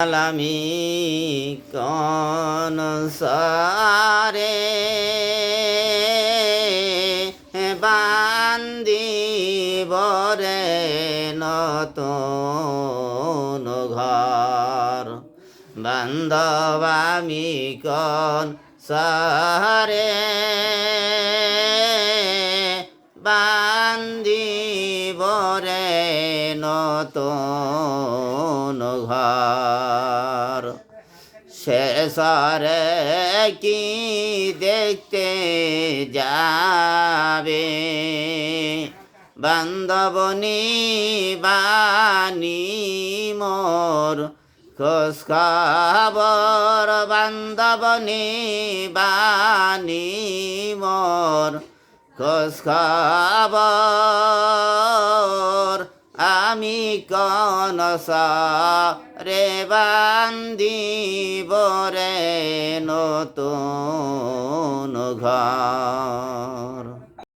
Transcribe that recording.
আলামি কোন সারে বান্দি বরে নতুন ঘর। বান্ধব আমি কোন সারে বান্দি বরে নতুন ঘর। শেষরে কি দেখতে যাবে? বান্ধবনী বাণী মোর খোঁজ খবর। বান্ধবনী বাণী মোর খোঁজ খবর। কোন রে বান্দি বরে নতুন ঘর।